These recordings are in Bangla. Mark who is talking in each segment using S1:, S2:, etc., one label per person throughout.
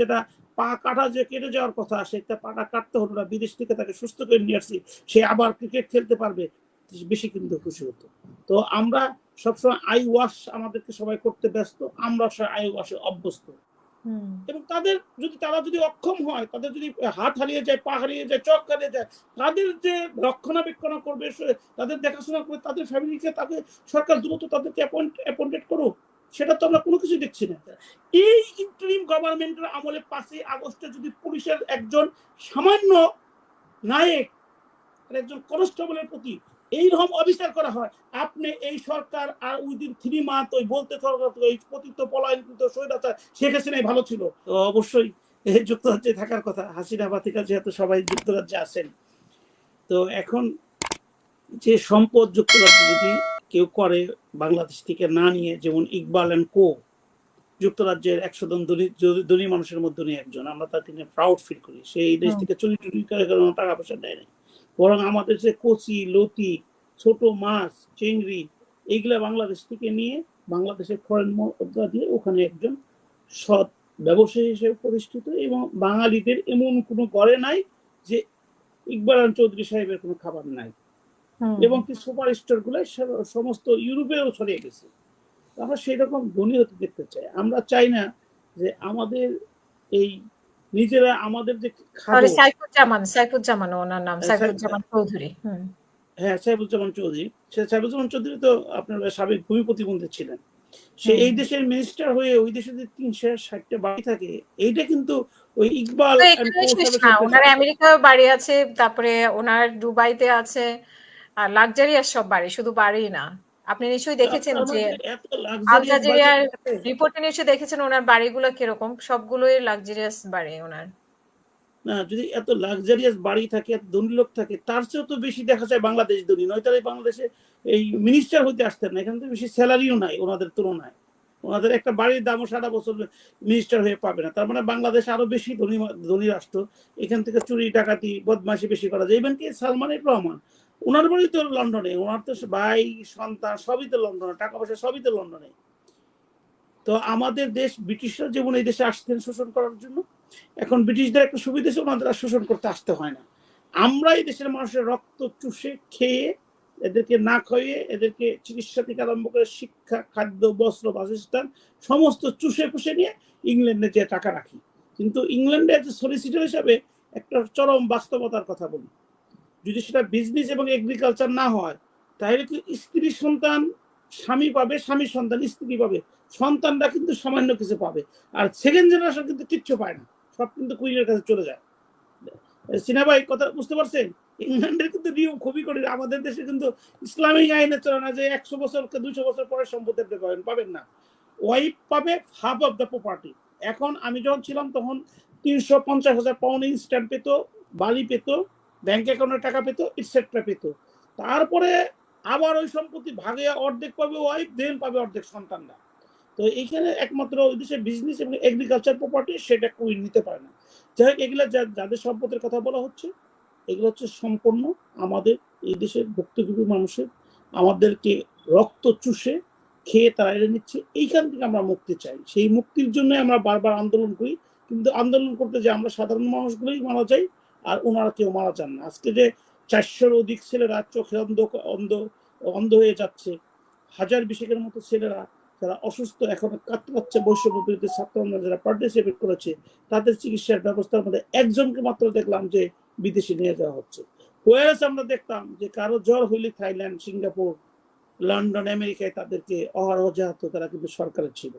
S1: যেটা পা কাটা যে কেটে যাওয়ার কথা সেটা পাটা কাটতে হলো না বিদেশ থেকে তাকে সুস্থ করে নিয়ে আসছি সে আবার ক্রিকেট খেলতে পারবে বেশি কিন্তু খুশি হতো। তো আমরা সবসময় আই ওয়াশ আমাদেরকে সবাই করতে ব্যস্ত আমরা সবাই আই ওয়াশে অভ্যস্ত। এবং তাদের যদি তারা যদি অক্ষম হয় তাদের যদি হাত হারিয়ে যায় পা হারিয়ে যায় চোখ হারিয়ে যায় তাদের যে রক্ষণাবেক্ষণ করবে তাদের দেখাশোনা করবে তাদের ফ্যামিলিকে তাকে সরকার দ্রুত তাদেরকে অ্যাপয়েন্টেড করুক। সেটা তো আমরা কোনো কিছু দেখছি না। এই ইন্টারিম গভর্নমেন্টের আমলে পাঁচই আগস্টে যদি পুলিশের একজন সামান্য নায়ক একজন কনস্টেবলের প্রতি এইরকম অবিচার করা হয়, আপনি এই সরকার আর উইদিন থ্রি মান্থ ওই বলতে এই পতিত পলায়নকৃত স্বৈরাচার শেখ হাসিনাই ভালো ছিল। তো অবশ্যই এই যুক্তরাজ্যে থাকার কথা, হাসিনা বাতিকা যেহেতু সবাই যুক্তরাজ্যে আসেন তো এখন যে সম্পদ যুক্তরাজ্য যদি কেউ করে বাংলাদেশ থেকে না নিয়ে যেমন ইকবাল অ্যান্ড কো যুক্তরাজ্যের একশো জন ধনী মানুষের মধ্যে উনি একজন। আমরা তাকে নিয়ে প্রাউড ফিল করি। সে এই দেশ থেকে চুরি চুরি করে টাকা পয়সা দেয় না বরং আমাদের যে কচি লতি ছোট মাছ চিংড়ি এইগুলা বাংলাদেশ থেকে নিয়ে বাংলাদেশের ফরেন মুদ্রা দিয়ে ওখানে একজন সৎ ব্যবসায়ী হিসেবে প্রতিষ্ঠিত এবং বাঙালিদের এমন কোনো ঘরে নাই যে ইকবাল চৌধুরী সাহেবের কোনো খাবার নাই। এবং কি সুপার স্টারগুলো সমস্ত ইউরোপেও ছড়িয়ে গেছে। আমরা সেই রকম ধনী হতে দেখতে চাই। আমরা চাই না যে আমাদের এই নিজেরা আমাদের যে
S2: সাইফুজ্জামান সাইফুজ্জামান ওনার নাম
S1: হ্যাঁ,
S2: সাইফুজ্জামান চৌধুরী
S1: হ্যাঁ সাহেবুজ্জামান চৌধুরী। সে সাহেবুজ্জামান চৌধুরী তো আপনার সাবেক ভূমি প্রতিবন্ধী ছিলেন। সে এই দেশের মিনিস্টার হয়ে ওই দেশে যে তিনশো ষাটটা বাড়ি থাকে এইটা কিন্তু ওই ইকবাল
S2: ওনার আমেরিকাও বাড়ি আছে তারপরে ওনার দুবাইতে আছে আর লাক্সারিয়াস সব বাড়ি শুধু বাড়ি না। আপনি নিশ্চয়ই দেখেছেন যে
S1: থাকে।
S2: রিপোর্টে নিশ্চয়ই দেখেছেন ওনার বাড়িগুলো কীরকম? সবগুলোই লাক্সারিয়াস বাড়ি ওনার।
S1: না যদি এত লাক্সারিয়াস বাড়ি থাকে এত ধনী লোক থাকে তার চেয়েও তো বেশি দেখা যায় বাংলাদেশ ধনী। নয় তাহলে বাংলাদেশে এই মিনিস্টার হইতে আসতেন না এখানে তো বেশি স্যালারিও নাই ওনাদের তুলনায়। ওনাদের একটা বাড়ির দামও সারা বছর মিনিস্টার হয়ে পাবে না। তার মানে বাংলাদেশ আরও বেশি ধনী ধনী রাষ্ট্র। এখান থেকে চুরি ডাকাতি বদমাশি বেশি করা যায়। ইভেন কি সালমান এফ রহমান ওনার বাড়ি তো লন্ডনে, ওনার তো ভাই, সন্তান, সবই তো লন্ডনে টাকা পয়সা সবই তো লন্ডনে। তো আমাদের দেশ ব্রিটিশরা যেমন এই দেশে আসতেন শোষণ করার জন্য, এখন ব্রিটিশদের একটা সুবিধা ছিল ওনাদের আর শোষণ করতে আসতে হয় না। আমরা এই দেশের মানুষের রক্ত চুষে, খেয়ে, এদেরকে না খাইয়ে, এদেরকে চিকিৎসা থেকে আরম্ভ করে শিক্ষা, খাদ্য, বস্ত্র, বাসস্থান, সমস্ত চুষে পুষে নিয়ে ইংল্যান্ডে যে টাকা রাখি। কিন্তু ইংল্যান্ডে সলিসিটার হিসাবে একটা চরম বাস্তবতার কথা বলি। যদি সেটা বিজনেস এবং এগ্রিকালচার না হয়, তাহলে কি স্ত্রী সন্তান স্বামী পাবে স্বামী সন্তান স্ত্রী পাবে? সন্তানরা কিন্তু সামান্য কিছু পাবে। আর সেকেন্ড জেনারেশন কিন্তু কিচ্ছু পায় না। সব কিন্তু কুইনের কাছে চলে যায়। সিনা ভাই কথা বুঝতে পারছেন? ইংল্যান্ডের কিন্তু নিয়ম খুবই কঠিন। আমাদের দেশে কিন্তু ইসলামিক আইনে চলে না যে একশো বছর দুইশো বছর পরে সম্পত্তি পাবেন পাবেন না। ওয়াইফ পাবে হাফ অফ দ্য প্রপার্টি এখন আমি যখন ছিলাম, তখন তিনশো পঞ্চাশ হাজার পাউন্ড ইনস্ট্যাম্প পেতো, বালি পেতো ব্যাংক অ্যাকাউন্টে টাকা পেতো ইটসেট্রা পেত। তারপরে আবার ওই সম্পত্তি ভাগে অর্ধেক পাবে ওয়াইফ দেন পাবে অর্ধেক সন্তানরা। তো এইখানে একমাত্র ওই দেশে বিজনেস এবং এগ্রিকালচার প্রপার্টি সেটা কুইন নিতে পারে না। যাই হোক, এগুলা যাদের সম্পদের কথা বলা হচ্ছে, এগুলো হচ্ছে সম্পূর্ণ আমাদের এই দেশের ভুক্তভোগী মানুষের, আমাদেরকে রক্ত চুষে খেয়ে তারা এড়ে নিচ্ছে। এইখান থেকে আমরা মুক্তি চাই। সেই মুক্তির জন্য আমরা বারবার আন্দোলন করি। কিন্তু আন্দোলন করতে যে আমরা সাধারণ মানুষগুলোই মারা যাই আর ওনারা কেউ মারা যান না। আজকে যে চারশোর অধিক ছেলেরা চোখে অন্ধ অন্ধ অন্ধ হয়ে যাচ্ছে, হাজার বিশেকের মতো ছেলেরা যারা অসুস্থ, এখন কাতরাচ্ছে বৈষম্য বিরোধী ছাত্র আন্দোলনে যারা পার্টিসিপেট করেছে, তাদের চিকিৎসার ব্যবস্থার মধ্যে একজনকে মাত্র দেখলাম যে বিদেশে নিয়ে যাওয়া হচ্ছে। ওয়ারেস আমরা দেখতাম যে কারও জ্বর হইলে থাইল্যান্ড, সিঙ্গাপুর, লন্ডন, আমেরিকায় তাদেরকে অহরহ যাহাত তারা কিন্তু সরকারের ছিল।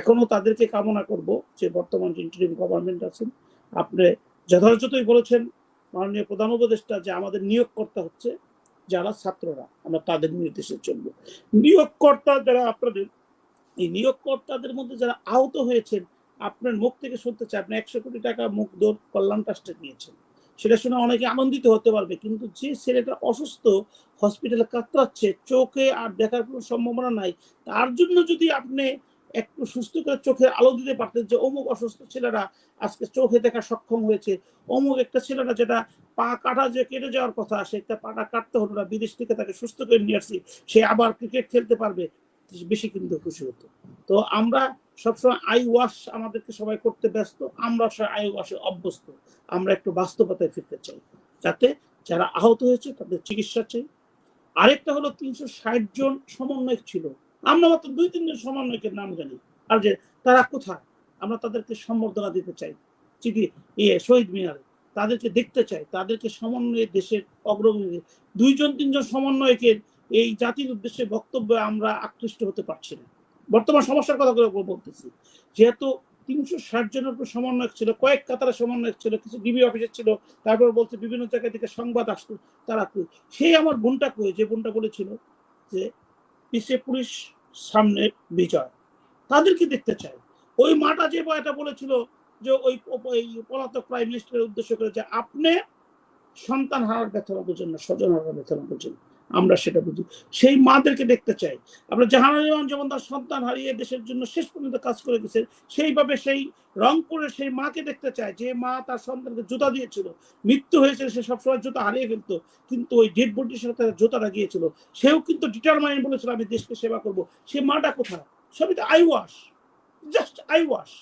S1: এখনও তাদেরকে কামনা করব যে বর্তমান যে ইন্টারিম গভর্নমেন্ট আছেন, আপনি যথাযথই বলেছেন মাননীয় প্রধান উপদেষ্টা যে আমাদের নিয়োগকর্তা হচ্ছে যারা ছাত্ররা, আমরা তাদের নির্দেশে চলবো। নিয়োগকর্তা যারা আপনাদের, এই নিয়োগকর্তাদের মধ্যে যারা আহত হয়েছেন, আপনার মুখ থেকে শুনতে চাই আপনি একশো কোটি টাকা মুখ দোর কল্যাণ ট্রাস্টে নিয়েছেন। সেটা শুনে অনেকে আনন্দিত হতে পারবে, কিন্তু যে ছেলেটা অসুস্থ, হসপিটালে কাতরাচ্ছে, চোখে আর দেখার কোনো সম্ভাবনা নাই, তার জন্য যদি আপনি একটু সুস্থ করে চোখে আলো দিতে পারতেন যে অমুক অসুস্থ ছেলেরা আজকে চোখে দেখা সক্ষম হয়েছে। অমুক একটা ছেলেরা যেটা পা কাটা যে কেটে যাওয়ার কথা সেটা পাটা কাটতে হলো না, বিদেশ থেকে তাকে সুস্থ করে নিয়ে আসছি, সে আবার ক্রিকেট খেলতে পারবে, বেশি কিন্তু খুশি হতো। তো আমরা সবসময় আই ওয়াশ আমাদেরকে সবাই করতে ব্যস্ত, আমরা আই ওয়াশে অভ্যস্ত। আমরা একটু বাস্তবতায় ফিরতে চাই। যাতে যারা আহত হয়েছে তাদের চিকিৎসা চাই। আরেকটা হলো তিনশো ষাট জন সমন্বয়ক ছিল। আমরা মাত্র দুই, তিনজন সমন্বয়কের নাম জানি। আর যে তারা কোথায়? আমরা তাদেরকে সম্বর্ধনা দিতে চাই। চিঠি ইয়ে শহীদ মিনারে। তাদেরকে দেখতে চাই। তাদেরকে সমন্বয়ে দেশের অগ্রগতি দুইজন, তিনজন সমন্বয়কের এই জাতির উদ্দেশ্যে বক্তব্য আমরা আকৃষ্ট হতে পারছি না। বর্তমান সমস্যার কথা করে বলতেছি। যেহেতু তিনশো ষাট জনের উপর সমন্বয়ক ছিল, কয়েক কাতারে সমন্বয়ক ছিল, কিছু ডিবি অফিসে ছিল, তারপর বলছে বিভিন্ন জায়গা থেকে সংবাদ আসতো তারা সেই আমার বোনটা কই? যে বোনটা বলেছিল যে পিসে পুলিশ, সামনে বিজয়। তাদেরকে দেখতে চাই। ওই মাটা যে বয়টা বলেছিল যে ওই পলাতক প্রাইম মিনিস্টারের উদ্দেশ্য করেছে আপনি সন্তান হারার ব্যথা বুঝেন না, স্বজন হারার ব্যথা বুঝেন আমরা সেটা বুঝি। সেই মাদেরকে দেখতে চাই। আমরা জাহানুরমান যেমন তার সন্তান হারিয়ে দেশের জন্য শেষ পর্যন্ত কাজ করে গেছে, সেইভাবে সেই রংপুরের সেই মাকে দেখতে চায়। যে মা তার সন্তানকে জুতা দিয়েছিল। মৃত্যু হয়েছিল সে সবসময় জুতা হারিয়ে ফেলতো। কিন্তু ওই ডেড বডির সাথে তার জুতাটা গিয়েছিল সেও কিন্তু ডিটারমাইন বলেছিল, আমি দেশকে সেবা করব। সে মাটা কোথায়? সবই তো I wash just I wash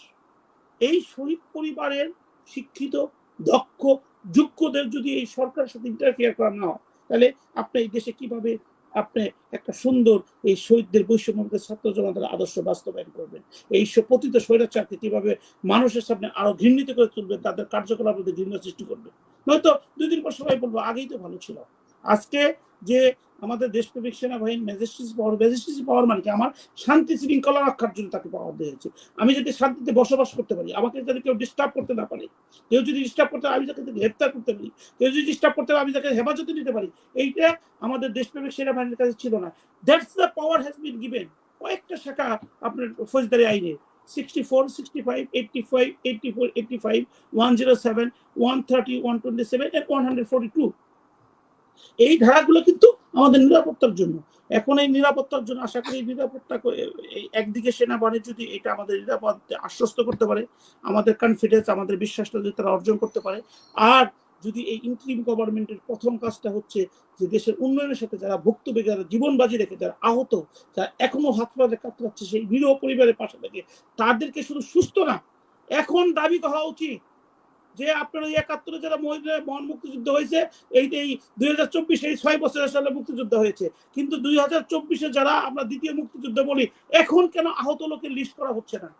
S1: এই শহীদ পরিবারের শিক্ষিত, দক্ষ, যোগ্যদের যদি এই সরকারের সাথে ইন্টারফিয়ার করা না হয় তাহলে আপনি এই দেশে কীভাবে আপনি একটা সুন্দর এই শহীদদের বৈষম্য ছাত্র জনতার আদর্শ বাস্তবায়ন করবেন? এই পতিত স্বৈরাচারকে কীভাবে মানুষের সামনে আরও ঘৃণিত করে তুলবেন, তাদের কার্যকলাপ ঘৃণা সৃষ্টি করবেন নয়তো দুই দিন পর সবাই বলব, আগেই তো ভালো ছিল। আজকে যে আমাদের দেশপ্রেমিক সেনাবাহিনী ম্যাজিস্ট্রেসি পাওয়ার ম্যাজিস্ট্রেসি পাওয়ার মানে কি? আমার শান্তি শৃঙ্খলা রক্ষার জন্য তাকে পাওয়ার দিয়েছে আমি যদি শান্তিতে বসবাস করতে পারি, আমাকে যদি কেউ ডিস্টার্ব করতে না পারে, কেউ যদি ডিস্টার্ব করতে আমি তাকে গ্রেপ্তার করতে পারি, কেউ যদি ডিস্টার্ব করতে পারে আমি তাকে হেফাজতে নিতে পারি, এইটা আমাদের দেশ দেশপ্রেমিক সেনাবাহিনীর কাছে ছিল না। That's the power has been given কয়েকটা শাখা আপনার ফৌজদারি আইনে sixty four sixty five eighty five eighty four eighty five one zero seven one thirty one twenty seven and one hundred forty two এই ধারাগুলো কিন্তু আমাদের নিরাপত্তার জন্য। এখন এই নিরাপত্তার জন্য আশা করি নিরাপত্তা একদিকে সেনাবাহিনী যদি এটা আমাদের নিরাপদ আশ্বস্ত করতে পারে, আমাদের কনফিডেন্স আমাদের বিশ্বাসটা যদি তারা অর্জন করতে পারে, আর যদি এই ইন্টারিম গভর্নমেন্টের প্রথম কাজটা হচ্ছে যে দেশের উন্নয়নের সাথে যারা ভুক্তভোগী, যারা জীবন বাজি রেখে, যারা আহত, যারা এখনও হাত পাতে কাতরাচ্ছে সেই নিরীহ পরিবারের পাশে থেকে তাদেরকে শুধু সুস্থ না, এখন দাবি করা উচিত যে আপনার ওই একাত্তরে যারা মহিলা মহান মুক্তিযুদ্ধ হয়েছে এই এই দুই হাজার চব্বিশে এই ছয় বছরের সালে মুক্তিযুদ্ধ হয়েছে। কিন্তু দুই হাজার চব্বিশে যারা আমরা দ্বিতীয় মুক্তিযুদ্ধ বলি এখন কেন আহত লোকের লিস্ট করা হচ্ছে না?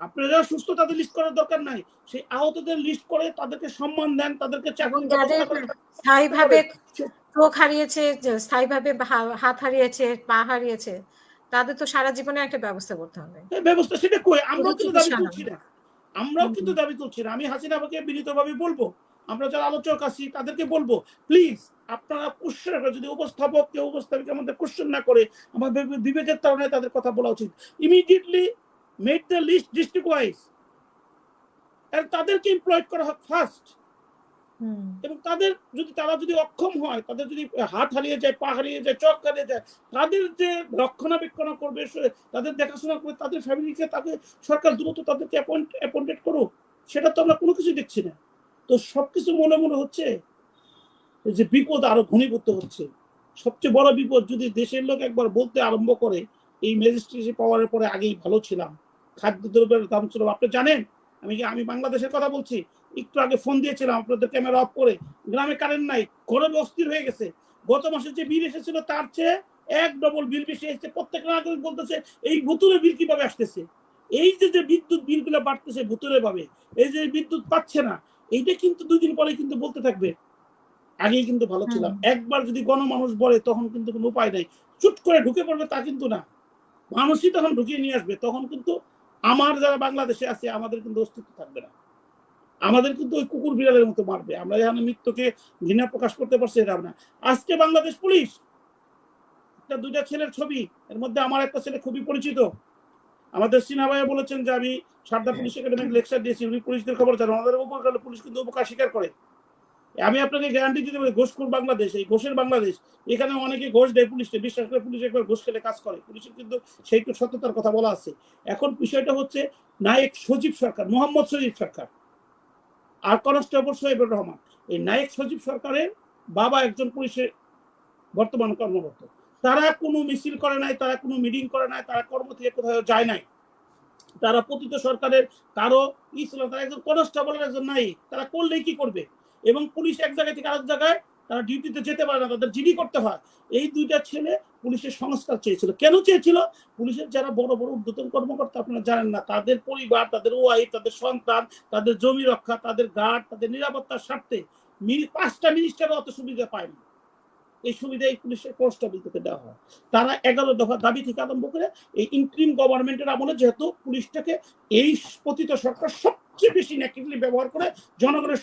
S1: আপনারা যারা সুস্থ তাদের লিস্ট করার দরকার নাই। সেই আহতদের লিস্ট করে তাদেরকে সম্মান দেন তাদেরকে চাকরি
S2: স্থায়ীভাবে চোখ হারিয়েছে স্থায়ীভাবে হাত হারিয়েছে পা হারিয়েছে তাদের তো সারা জীবনে একটা ব্যবস্থা করতে হবে।
S1: ব্যবস্থা সেটা কই? আমরাও কিন্তু দাবি
S2: চিকিৎসা না।
S1: আমরাও কিন্তু দাবি করছি না। আমি হাসিনা আমাকে বিনীতভাবে বলব। আমরা যারা আলোচক আছি তাদেরকে বলব প্লিজ আপনারা কোশ্চেন যদি উপস্থাপক কেউ উপস্থাপিকা আমাদের কোশ্চেন না করে আমাদের বিবেকের কারণে তাদের কথা বলা উচিত। Immediately made the list district wise তাদেরকে এমপ্লয়েড করা হয় ফার্স্ট। এবং তাদের যদি, তারা যদি অক্ষম হয়, তাদের যদি হাত হারিয়ে যায়, পা হারিয়ে যায়, চোখ হারিয়ে যায়, তাদের যে রক্ষণাবেক্ষণ করবে তাদের দেখাশোনা করবে, তাদের ফ্যামিলিকে, তাকে সরকার দ্রুত তাদেরকে অ্যাপয়েন্টেড করুক, সেটা তো আমরা কোনো কিছু দেখছি না। তো সবকিছু মনে মনে হচ্ছে যে বিপদ আরও ঘনীভূত হচ্ছে। সবচেয়ে বড় বিপদ যদি দেশের লোক একবার বলতে আরম্ভ করে, এই ম্যাজিস্ট্রেসি পাওয়ারের পরে আগেই ভালো ছিলাম খাদ্যদ্রব্যের দাম ছিল, আপনি জানেন? আমি আমি বাংলাদেশের কথা বলছি? একটু আগে ফোন দিয়েছিলাম আপনাদের ক্যামেরা অফ করে। গ্রামে কারেন্ট নাই ঘরে অস্থির হয়ে গেছে। গত মাসে যে বিল এসেছিল তার চেয়ে এক ডবল বিল বেশি এসেছে। প্রত্যেক নাগরিক বলতেছে এই ভুতুরে বিল কীভাবে আসতেছে? এই যে যে বিদ্যুৎ বিলগুলো বাড়তেছে ভুতুরে ভাবে এই যে বিদ্যুৎ পাচ্ছে না এইটা কিন্তু দুই দিন পরে কিন্তু বলতে থাকবে। আগেই কিন্তু ভালো ছিলাম। একবার যদি গণমানুষ বলে তখন কিন্তু কোনো উপায় নাই। চুট করে ঢুকে পড়বে তা কিন্তু না। মানুষই তখন ঢুকিয়ে নিয়ে আসবে তখন কিন্তু আমার যারা বাংলাদেশে আছে আমাদের কিন্তু অস্তিত্ব থাকবে না। আমাদের কিন্তু ওই কুকুর বিড়ালের মতো মারবে। আমরা এখানে মৃত্যুকে ঘৃণা প্রকাশ করতে পারছি, এটা না আজকে বাংলাদেশ পুলিশ, একটা দুইটা ছেলের ছবি, এর মধ্যে আমার একটা ছেলে খুবই পরিচিত। আমাদের সিনহা ভাইয়া বলেছেন যে আমি সারদা পুলিশ একাডেমি লেকচার দিয়েছি, উনি পুলিশদের খবর জানেন। আমাদের উপকার পুলিশ কিন্তু উপকার স্বীকার করে। আমি আপনাকে গ্যারান্টি দিতে পারি, ঘোষখোর বাংলাদেশ, এই ঘোষের বাংলাদেশ, এখানে অনেকে ঘোষ দেয় পুলিশকে, বিশ্বাস করে পুলিশ একবার ঘোষ খেলে কাজ করে। পুলিশের কিন্তু সেই তো সত্যতার কথা বলা আছে। এখন বিষয়টা হচ্ছে নায়ক সজীব সরকার, মোহাম্মদ সজীব সরকার। আর কনস্টেবল সোহেবুর রহমান। এই নায়ক সচিব সরকারের বাবা একজন পুলিশের বর্তমান কর্মরত তারা কোনো মিছিল করে নাই, তারা কোনো মিটিং করে নাই, তারা কর্ম থেকে কোথাও যায় নাই। তারা পতিত সরকারের কারও ই ছিল তারা একজন কনস্টেবলের একজন নাই তারা করলেই কি করবে? এবং পুলিশ এক জায়গা থেকে আরেক জায়গায় তারা ডিউটিতে যেতে পারে না, তাদের জিডি করতে হয়। এই দুইটা ছেলে পুলিশের সংস্কার চেয়েছিল। কেন চেয়েছিল? পুলিশের যারা বড় বড় উদ্যতন কর্মকর্তা, আপনারা জানেন না, তাদের পরিবার, তাদের ওয়াইফ তাদের সন্তান, তাদের জমি রক্ষা, তাদের গার্ড তাদের নিরাপত্তার স্বার্থে পাঁচটা মিনিস্টারও অত সুবিধা পায়নি এই সুবিধা এই পুলিশের কনস্টেবল থেকে দেওয়া হয়। তারা এগারো দফা দাবি থেকে আরম্ভ করে এই ইন্ট্রিম গভর্নমেন্টের আমলে যেহেতু পুলিশটাকে এই পতিত সরকার সবচেয়ে বেশি নেগেটিভলি ব্যবহার করে জনগণের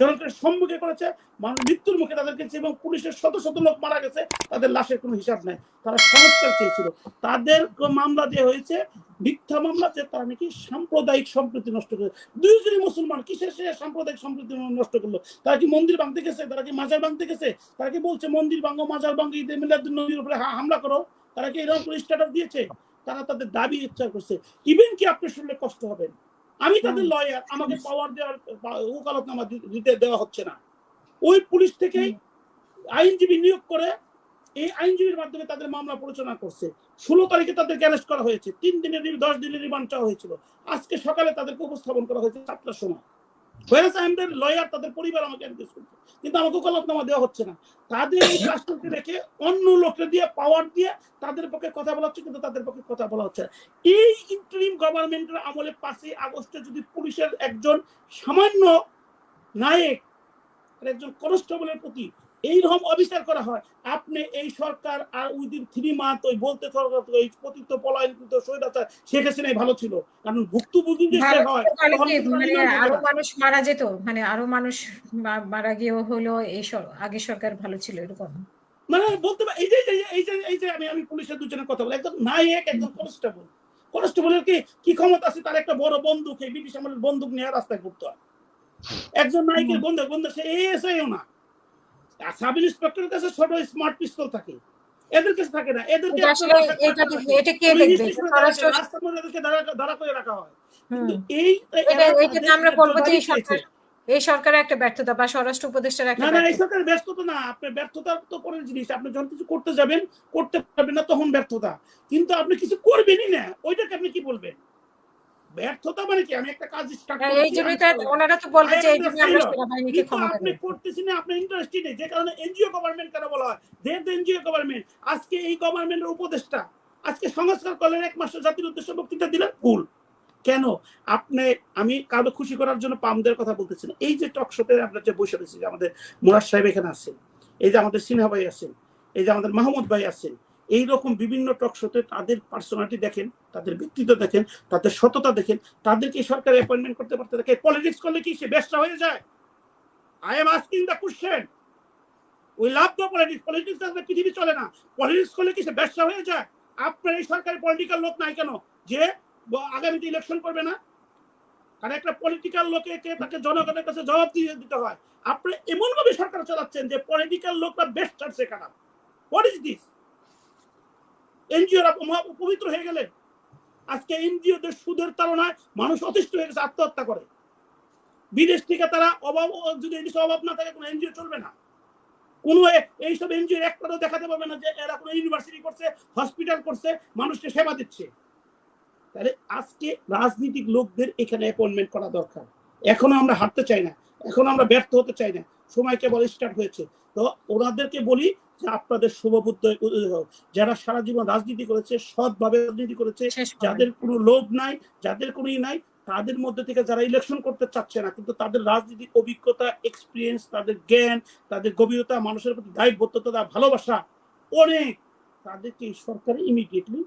S1: জনগণের সম্মুখে করেছে, মানুষ মৃত্যুর মুখে তাদেরকে এবং পুলিশের শত শত লোক মারা গেছে, তাদের লাশের কোনো হিসাব নাই। তারা সংস্কার চেয়েছিল। তাদের মামলা হয়েছে, মিথ্যা মামলা যে, তারা নাকি সাম্প্রদায়িক সম্প্রীতি নষ্ট করে। দুইজনই মুসলমান, কিসের সে সাম্প্রদায়িক সম্প্রীতি নষ্ট করল? তারা কি মন্দির ভাঙতে গেছে? তারা কি মাজার ভাঙতে গেছে? তারা কি বলছে মন্দির ভাঙো, মাজার ভাঙো, ঈদে নবীর উপরে হামলা করো? তারা কি এরকম স্ট্যাটাস দিয়েছে? তারা তাদের দাবি ইচ্ছা করছে। ইভেন কি আপনি শুনলে কষ্ট হবেন? আমি তাদের লয়ার আমাকে পাওয়ার দেওয়ার ওকালতনামা দিতে দেওয়া হচ্ছে না। ওই পুলিশ থেকেই আইনজীবী নিয়োগ করে এই আইনজীবীর মাধ্যমে তাদের মামলা পরিচালনা করছে। ষোলো তারিখে তাদেরকে অ্যারেস্ট করা হয়েছে। তিন দিনের দশ দিনের রিমান্ড চাওয়া হয়েছিল। আজকে সকালে তাদেরকে উপস্থাপন করা হয়েছে চারটার সময়। হোয়ারাস আইমদের লয়ার তাদের পরিবার আমাকে করছে। কিন্তু আমাকে কলতনামা দেওয়া হচ্ছে না। তাদের এই কাজটাকে রেখে অন্য লোককে দিয়ে পাওয়ার দিয়ে তাদের পক্ষে কথা বলা হচ্ছে, কিন্তু তাদের পক্ষে কথা বলা হচ্ছে এই ইন্টারিম গভর্নমেন্টের আমলে পাঁচই আগস্টে যদি পুলিশের একজন সামান্য নায়ক আর একজন কনস্টেবলের প্রতি এইরকম অবিচার করা হয় আপনি এই সরকার আর উইদিন থ্রি মান্থ ওই বলতে সরকার ওই পতিত পলায়নকৃত স্বৈরাচার শেখ হাসিনাই ভালো ছিল। কারণ ভুক্তভোগী যে হয়
S2: মানে
S1: আরও
S2: মানুষ মারা যেত মানে আরও মানুষ মারা গিয়েও হলো এই আগে সরকার ভালো ছিল এরকম।
S1: মানে বলতে পারি এই যে এই যে- এই যে আমি আমি পুলিশের দুজনের কথা বলি একজন নায়ক একজন কনস্টেবল। কনস্টেবলের কি কি ক্ষমতা আছে? তার একটা বড় বন্দুক এই ব্রিটিশ আমলের বন্দুক নিয়ে রাস্তায় ঘুরতে হয়। একজন নায়কের বন্ধু বন্ধু সে এএসআইও না। আর সাব ইন্সপেক্টরের কাছে ছোট স্মার্ট পিস্তল থাকে। এদের কাছে থাকে না। এদেরকে
S2: এটা কে দেখবে?
S1: রাস্তার মধ্যে এদেরকে দাঁড়া- করে রাখা হয়। এই
S2: এটা আমরা বলব যে সরকার এই সরকারের একটা ব্যর্থতা বা স্বরাষ্ট্র উপদেষ্টার একটা
S1: না না এই
S2: ব্যর্থতা।
S1: সরকার ব্যস্ততা না। আপনি ব্যর্থতা তো পরের জিনিস। আপনি যখন কিছু করতে যাবেন করতে পারবেন না তখন ব্যর্থতা। কিন্তু আপনি কিছু করবেনই না। ওইটাকে আপনি কি বলবেন? ব্যর্থতা মানে কি? আমি একটা কাজ স্টার্ট
S2: হ্যাঁ, এই জন্যই তো ওনারা তো বলবে যে এই জন্য আমরা সেনাবাহিনীকে ক্ষমতা
S1: আপনি
S2: দেব
S1: করতেছি না আপনি ইন্টারেস্টেড যে কারণে এনজিও গভর্নমেন্ট কেন বলা হয়? এনজিও গভর্নমেন্ট আজকে এই গভর্নমেন্টের উপদেষ্টা আজকে সংস্কার করলেন এক জাতির উদ্দেশ্যে বক্তৃতা দিলেন ভুল। কেন? আপনি আমি কারও খুশি করার জন্য পামদের কথা বলতেছি না। এই যে টক শোতে আমরা যে বসে রয়েছি যে আমাদের মুরাদ সাহেব এখানে আছেন এই যে আমাদের সিনহা ভাই আছেন এই যে আমাদের মাহমুদ ভাই আছেন এই রকম বিভিন্ন টক শোতে তাদের পার্সোনালিটি দেখেন, তাদের ব্যক্তিত্ব দেখেন, তাদের সততা দেখেন, তাদেরকে সরকারি অ্যাপয়েন্টমেন্ট করতে পারতে দেখে পলিটিক্স করলে কি সে ব্যবসা হয়ে যায়? I am asking the question we love the politics politics আসলে পৃথিবী চলে না পলিটিক্স করলে কি সে ব্যবসা হয়ে যায়? আপনার এই সরকারি পলিটিক্যাল লোক নাই কেন? যে আগামীতে ইলেকশন করবে না? কারণ একটা পলিটিক্যাল লোকে তাকে জনগণের কাছে জবাব দিয়ে দিতে হয়। আপনি এমন ভাবে সরকার চালাচ্ছেন যে পলিটিক্যাল লোকরা বেস্ট ছাড়ছে কারা হোয়াট ইজ দিস এনজিওরা পবিত্র হয়ে গেলে আজকে এনজিওদের সুদের তাড়নায় মানুষ অতিষ্ঠ হয়ে গেছে, আত্মহত্যা করে। বিদেশ থেকে তারা অভাব যদি দেশে অভাব না থাকে, কোনো এনজিও চলবে না। কোনো এইসব এনজিও একটাও দেখাতে পারবে না যে এরা কোনো ইউনিভার্সিটি করছে হসপিটাল করছে, মানুষকে সেবা দিচ্ছে। তাহলে আজকে রাজনীতিক লোকদের এখানে অ্যাপয়েন্টমেন্ট করা দরকার। এখনও আমরা হারতে চাই না, এখনও আমরা ব্যর্থ হতে চাই না। সময় কেবল স্টার্ট হয়েছে। তো ওনাদেরকে বলি যে আপনাদের শুভবুদ্ধ যারা সারা জীবন রাজনীতি করেছে সৎভাবে রাজনীতি করেছে যাদের কোনো লোভ নাই যাদের কোনো ই নাই তাদের মধ্যে থেকে যারা ইলেকশন করতে চাচ্ছে না কিন্তু তাদের রাজনৈতিক অভিজ্ঞতা এক্সপিরিয়েন্স তাদের জ্ঞান তাদের গভীরতা মানুষের প্রতি দায়বদ্ধতা ভালোবাসা অনেক তাদেরকে সরকার ইমিডিয়েটলি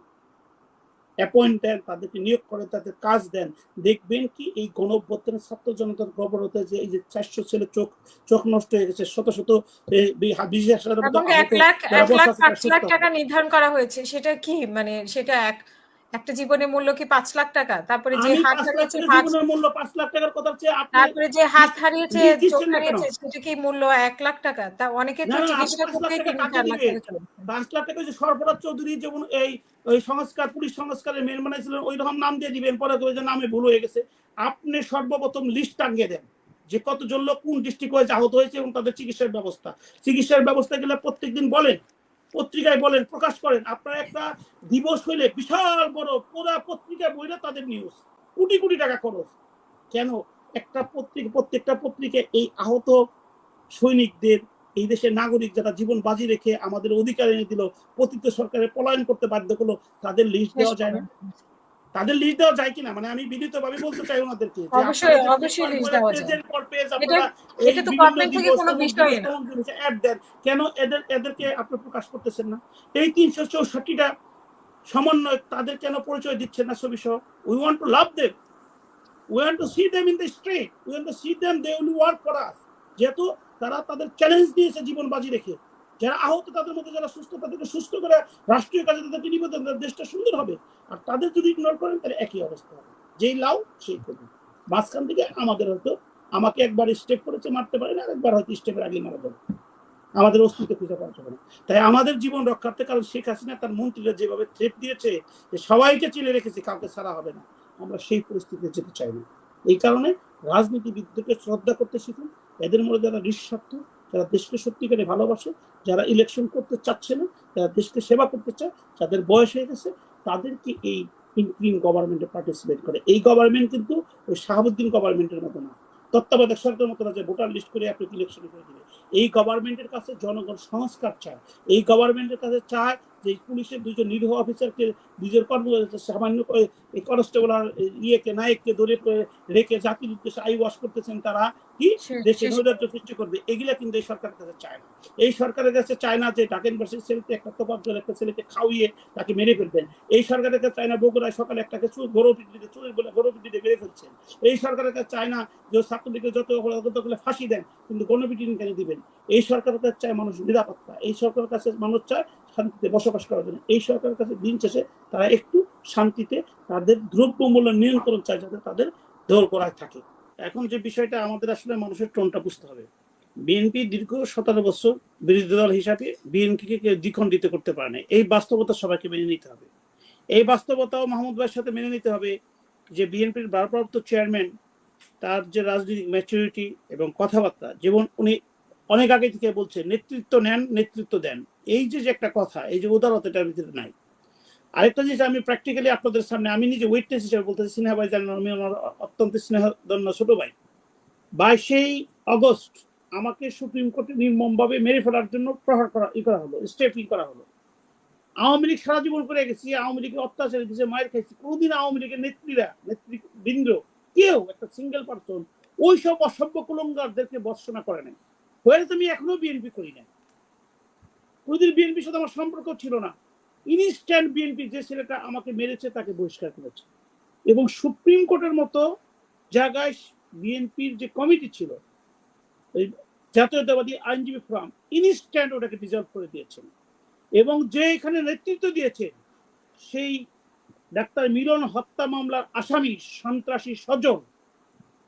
S1: অ্যাপয়েন্ট দেন তাদেরকে নিয়োগ করে তাদের কাজ দেন। দেখবেন কি এই গণঅভ্যুত্থানের ছাত্র জনতার গবরতে যে এই যে চারশো ছেলে চোখ চোখ নষ্ট হয়ে গেছে শত শত বিশ হাজার
S2: টাকা নির্ধারণ করা হয়েছে সেটা কি মানে সেটা এক একটা জীবনের মূল্য কি পাঁচ লাখ টাকা? তারপরে যে হাত হারিয়েছে
S1: জীবনের মূল্য পাঁচ লাখ টাকার কথা হচ্ছে
S2: তারপরে যে হাত হারিয়েছে চোখ? হারিয়েছে সেটা কি মূল্য এক লাখ টাকা? তা অনেকে তো চিকিৎসা করতে তিন চার লাখ টাকা
S1: পাঁচ লাখ টাকা যে সরফরাজ চৌধুরী যেমন এই ওই সংস্কার পুলিশ সংস্কারের মেন বানাইছিলেন ওই রকম নাম দিয়ে দিবেন পরে যে নামে ভুল হয়ে গেছে। আপনি সর্বপ্রথম লিস্ট টাঙ্গিয়ে দেন যে কতজন লোক কোন ডিস্ট্রিক্ট হয়েছে আহত হয়েছে এবং তাদের চিকিৎসার ব্যবস্থা। চিকিৎসার ব্যবস্থা গেলে প্রত্যেকদিন বলেন পত্রিকায় বলেন, প্রকাশ করেন। আপনার একটা দিবস হইলে বিশাল বড় পুরা পত্রিকা বইলে তাদের নিউজ কোটি কোটি টাকা খরচ। কেন? একটা পত্রিকা, প্রত্যেকটা পত্রিকায় এই আহত সৈনিকদের, এই দেশের নাগরিক যারা জীবন বাজি রেখে আমাদের অধিকার এনে দিল, পতিত সরকারের পলায়ন করতে বাধ্য করল, তাদের লিস্ট দেওয়া যায় না। তাদের লিস্ট দেওয়া যায় কিনা? মানে আমি বিনীত ভাবে বলতে চাই ওনাদেরকে
S2: অবশ্যই, অবশ্যই
S1: পর
S2: দেওয়া
S1: পেজের
S2: যায়।
S1: পর পেজ
S2: এটা-
S1: আপনারা
S2: এটা তো গভর্নমেন্ট থেকে কোনো
S1: দিবস,
S2: না।
S1: add দেন কেন এদের এদেরকে আপনি প্রকাশ করতেছেন না? এই তিনশো চৌষট্টিটা সমন্বয় তাদের কেন পরিচয় দিচ্ছেন না ছবি সহ we want to love them we want to see them in the street we want to see them they will work for us যেহেতু তারা তাদের চ্যালেঞ্জ দিয়েছে জীবন বাজি রেখে। যারা আহত তাদের মধ্যে যারা সুস্থ তাদেরকে সুস্থ করে রাষ্ট্রীয় কাজে তাদেরকে নিবেদন দেন, দেশটা সুন্দর হবে। আর তাদের যদি ইগনোর করেন তাহলে একই অবস্থা হবে। যেই লাউ সেই করবে মাঝখান থেকে আমাদের হয়তো আমাকে একবার স্টেপ করেছে মারতে পারে না একবার হয়তো স্টেপের আগে মারা যাবে। আমাদের অস্তিত্ব খুঁজে পাওয়া যাবে না। তাই আমাদের জীবন রক্ষার্থে কারণ শেখ হাসিনা তার মন্ত্রীরা যেভাবে থ্রেট দিয়েছে যে সবাইকে চিনে রেখেছে কাউকে ছাড়া হবে না আমরা সেই পরিস্থিতিতে যেতে চাই না। এই কারণে রাজনীতিবিদদেরকে শ্রদ্ধা করতে শিখুন। এদের মধ্যে যারা নিঃস্বার্থ যারা দেশকে সত্যিকারে ভালোবাসে, যারা ইলেকশন করতে চাচ্ছে না, যারা দেশকে সেবা করতে চায়, যাদের বয়স হয়ে গেছে, তাদেরকে এই ইন্ট্রিম গভর্নমেন্টে পার্টিসিপেট করে। এই গভর্নমেন্ট কিন্তু ওই শাহাবুদ্দিন গভর্নমেন্টের মতো না। তত্ত্বাবধায়ক সরকারের মতো না যে ভোটার লিস্ট করে আপনি ইলেকশন করে দেবে। এই গভর্নমেন্টের কাছে জনগণ সংস্কার চায়। এই গভর্নমেন্টের কাছে চায় যে পুলিশের দুজন নিরীহ অফিসারকে নিজের কর্ম সামান্য কনস্টেবল আর ইয়েকে নায়ককে ধরে রেখে জাতির উদ্দেশ্যে আই ওয়াশ করতেছেন তারা কি? দেশে নৈরাজ্য সৃষ্টি করবে। এগুলা কিন্তু এই সরকারের কাছে চায় না। এই সরকারের কাছে চায় না যে ঢাকা ইউনিভার্সিটির ছেলেকে একটা তোপার জল একটা ছেলেকে খাওয়িয়ে তাকে মেরে ফেলবেন। এই সরকারের কাছে চায় না বগুড়ায় সকালে একটাকে চুর গরপিটিতে চুরি বলে গরপিটিতে মেরে ফেলছেন। এই সরকারের কাছে চায় না যে ছাত্রলীগের যত যতগুলো ফাঁসি দেন কিন্তু গণপিটিন কেন দিবেন? এই সরকারের কাছে চায় মানুষ নিরাপত্তা। এই সরকারের কাছে মানুষ চায় শান্তিতে বসবাস করার জন্য। এই সরকারের কাছে দিন শেষে তারা একটু শান্তিতে তাদের দ্রব্যমূল্য নিয়ন্ত্রণ চায় যাতে তাদের দৌড় করায় থাকে। এখন যে বিষয়টা আমাদের আসলে মানুষের টোনটা বুঝতে হবে। বিএনপি দীর্ঘ সতেরো বছর বিরোধী দল হিসাবে বিএনপিকে কেউ দ্বিখণ্ডিত করতে পারে না। এই বাস্তবতা সবাইকে মেনে নিতে হবে। এই বাস্তবতাও মাহমুদ ভাইয়ের সাথে মেনে নিতে হবে যে বিএনপির ভারপ্রাপ্ত চেয়ারম্যান, তার যে রাজনৈতিক ম্যাচুরিটি এবং কথাবার্তা, যেমন উনি অনেক আগে থেকে বলছে, নেতৃত্ব নেন, নেতৃত্ব দেন। এই যে যে একটা কথা, এই যে উদারতা, এটার ভিতরে নাই। আরেকটা জিনিস আমি প্র্যাকটিক্যালি আপনাদের সামনে, আমি নিজে উইটনেস হিসেবে বলতেছি স্নেহা ভাই জানেন আমি আমার অত্যন্ত স্নেহধন্য ছোট ভাই। বাইশেই আগস্ট আমাকে সুপ্রিম কোর্টে নির্মমভাবে মেরে ফেলার জন্য প্রহার করা, ই করা হলো, স্টেপিং করা হলো। আওয়ামী লীগ সারা জীবন করে গেছি, আওয়ামী লীগের অত্যাচার দিয়েছে মায়ের খাইছি। কোনোদিন আওয়ামী লীগের নেত্রীরা, নেতৃবৃন্দ, কেউ, একটা সিঙ্গেল পার্সন ওই সব অসভ্য কুলঙ্গারদেরকে বর্ষনা করে নাই। হয়ে আমি এখনও বিএনপি করি না কোনোদিন বিএনপির সাথে আমার সম্পর্ক ছিল না। ইনস্ট্যান্ট বিএনপি যে ছেলেটা আমাকে মেরেছে তাকে বহিষ্কার করেছে। এবং সুপ্রিম কোর্টের মতো জায়গায় বিএনপির যে কমিটি ছিল জাতীয়তাবাদী আইনজীবী ফোরাম ইনস্ট্যান্ট ওটাকে ডিজলভ করে দিয়েছেন এবং যে এখানে নেতৃত্ব দিয়েছে, সেই ডাক্তার মিলন হত্যা মামলার আসামি সন্ত্রাসী সজল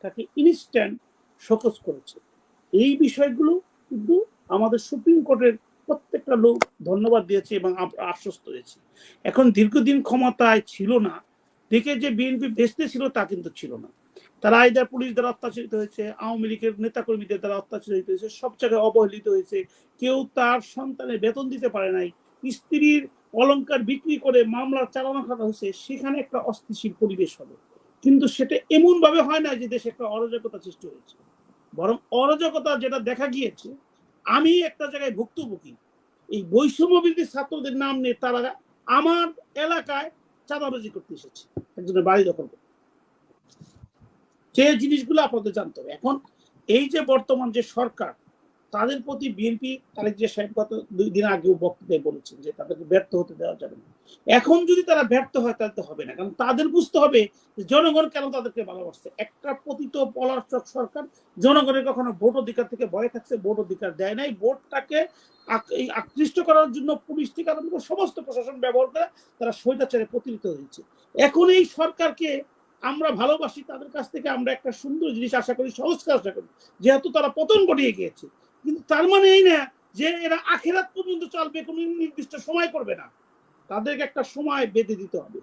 S1: তাকে ইনস্ট্যান্ট শোকজ করেছে। এই বিষয়গুলো কিন্তু আমাদের সুপ্রিম কোর্টের প্রত্যেকটা লোক ধন্যবাদ দিয়েছে এবং আশ্বস্ত হয়েছি। এখন দীর্ঘদিন ক্ষমতায় ছিল না, দেখে যে বিএনপি বেসতে ছিল তা কিন্তু ছিল না। তারা আইদার পুলিশ দ্বারা অত্যাচারিত হয়েছে, আওয়ামী লীগের নেতাকর্মীদের দ্বারা অত্যাচারিত হয়েছে, সব জায়গায় অবহেলিত হয়েছে। কেউ তার সন্তানের বেতন দিতে পারে নাই। স্ত্রীর অলংকার বিক্রি করে মামলা চালানো করা হয়েছে, সেখানে একটা অস্থিতিশীল পরিবেশ হবে। কিন্তু সেটা এমন ভাবে হয় না যে দেশে একটা অরাজকতা সৃষ্টি হয়েছে। বরং অরাজকতা যেটা দেখা গিয়েছে, আমি একটা জায়গায় ভুক্তভোগী। এই বৈষম্যবিরোধী ছাত্রদের নাম নিয়ে তারা আমার এলাকায় চাঁদাবাজি করতে এসেছে, একজনের বাড়ি দখল করতে যে জিনিসগুলো আপনাদের জানতে হবে। এখন এই যে বর্তমান যে সরকার তাদের প্রতি বিএনপি তারেক যে সাহেব গত দুই দিন আগেও বক্তব্যে বলেছেন যে তাদেরকে ব্যর্থ হতে দেওয়া যাবে না। এখন যদি তারা ব্যর্থ হয়, তাহলে তো হবে না। কারণ তাদের বুঝতে হবে জনগণ কেন তাদেরকে ভালোবাসছে। একটা পতিত পলাশক সরকার জনগণের কখনো ভোট অধিকার থেকে ভয় থাকছে, ভোট অধিকার দেয় নাই। ভোটটাকে আকৃষ্ট করার জন্য পুলিশ থেকে আরম্ভ করে সমস্ত প্রশাসন ব্যবহার করে তারা স্বৈরাচারে প্রতিনিধিত হয়েছে এখন এই সরকারকে আমরা ভালোবাসি, তাদের কাছ থেকে আমরা একটা সুন্দর জিনিস আশা করি, সংস্কার আশা করি। যেহেতু তারা পতন ঘটিয়ে গিয়েছে কিন্তু তার মানে এই না যে এরা আখেরাত পর্যন্ত চলবে, কোনো নির্দিষ্ট সময় করবে না। তাদেরকে একটা সময় বেঁধে দিতে হবে।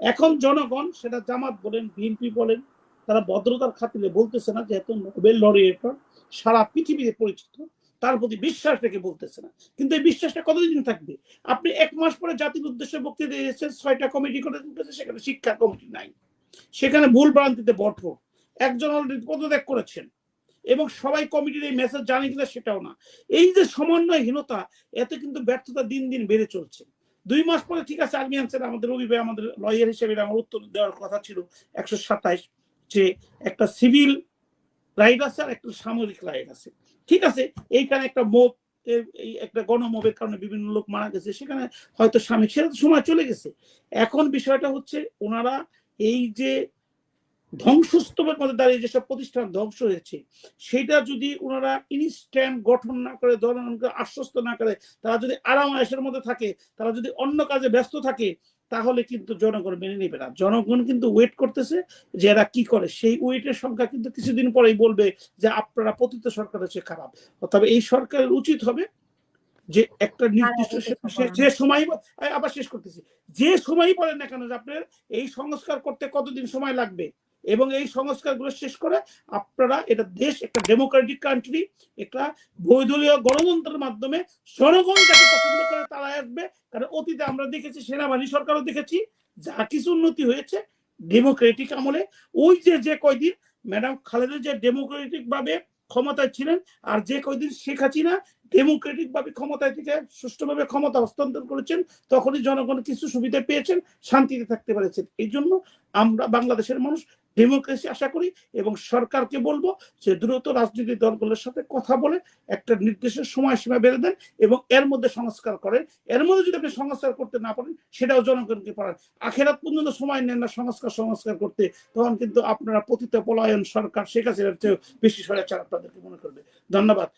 S1: এখন জনগণ সেটা জামাত বলেন, বিএনপি বলেন, তারা ভদ্রতার খাতিরে বলতেছে না যেহেতু নোবেল লরিয়েটর সারা পৃথিবীতে পরিচিত, তার প্রতি বিশ্বাস রেখে বলতেছে না। কিন্তু এই বিশ্বাসটা কতদিন থাকবে? আপনি এক মাস পরে জাতির উদ্দেশ্যে বক্তৃতা দিয়েছেন, ছয়টা কমিটি করে উঠেছে, সেখানে শিক্ষা কমিটি নাই। সেখানে ভুল ভ্রান্তিতে বটফোর একজন অলরেডি পদত্যাগ করেছেন। এবং সবাই কমিটির এই মেসেজ জানে কিনা সেটাও না। এই যে সমন্বয়হীনতা, এতে কিন্তু ব্যর্থতা দিন দিন বেড়ে চলছে। দুই মাস পরে ঠিক আছে আর্মি আনসার আমাদের রবি আমাদের লয়ার হিসেবে আমার উত্তর দেওয়ার কথা ছিল একশো সাতাইশ, যে একটা সিভিল রাইট আছে আর একটা সামরিক রাইট আছে। ঠিক আছে, এইখানে একটা এই একটা গণমোবের কারণে বিভিন্ন লোক মারা গেছে, সেখানে হয়তো স্বামী, সেটা তো সময় চলে গেছে। এখন বিষয়টা হচ্ছে ওনারা এই যে ধ্বংসস্তূপের মধ্যে দাঁড়িয়ে যেসব প্রতিষ্ঠান ধ্বংস হয়েছে সেটা যদি ওনারা ইনস্ট্যান্ট গঠন না করে জনগণকে আশ্বস্ত না করে তারা যদি আরাম আয়েসের মধ্যে থাকে তারা যদি অন্য কাজে ব্যস্ত থাকে তাহলে কিন্তু জনগণ মেনে নেবে না। জনগণ কিন্তু ওয়েট করতেছে যে এরা কি করে। সেই ওয়েটের সংখ্যা কিন্তু কিছুদিন পরেই বলবে যে আপনারা পতিত সরকার হচ্ছে খারাপ। তবে এই সরকারের উচিত হবে যে একটা নির্দিষ্ট যে সময় আবার শেষ করতেছি। যে সময়ই বলেন না কেন যে আপনার এই সংস্কার করতে কতদিন সময় লাগবে? এবং এই সংস্কারগুলো শেষ করে আপনারা এটা দেশ, একটা ডেমোক্রেটিক কান্ট্রি একটা বৈদলীয় গণতন্ত্রের মাধ্যমে জনগণ যাকে পছন্দ করে তারা আসবে। কারণ অতীতে আমরা দেখেছি, সেনাবাহিনী সরকারও দেখেছি, যা কিছু উন্নতি হয়েছে ডেমোক্রেটিক আমলে। ওই যে যে কয়দিন ম্যাডাম খালেদা যে ডেমোক্রেটিক ভাবে ক্ষমতায় ছিলেন, আর যে কয়দিন শেখ হাসিনা ডেমোক্রেটিক ভাবে ক্ষমতায় থেকে সুষ্ঠুভাবে ক্ষমতা হস্তান্তর করেছেন, তখনই জনগণ কিছু সুবিধা পেয়েছেন, শান্তিতে থাকতে পেরেছেন। এই জন্য আমরা বাংলাদেশের মানুষ ডেমোক্রেসি আশা করি এবং সরকারকে বলব যে দ্রুত রাজনৈতিক দলগুলোর সাথে কথা বলে একটা নির্দিষ্ট সময়সীমা বেঁধে দেন এবং এর মধ্যে সংস্কার করেন। এর মধ্যে যদি আপনি সংস্কার করতে না পারেন, সেটাও জনগণকে পারেন আখেরাত পর্যন্ত সময় নেন না সংস্কার সংস্কার করতে, তখন কিন্তু আপনারা পতিত পলায়ন সরকার শেখ হাসিনার চেয়েও বেশি সরাচার আপনাদেরকে মনে করবে। ধন্যবাদ।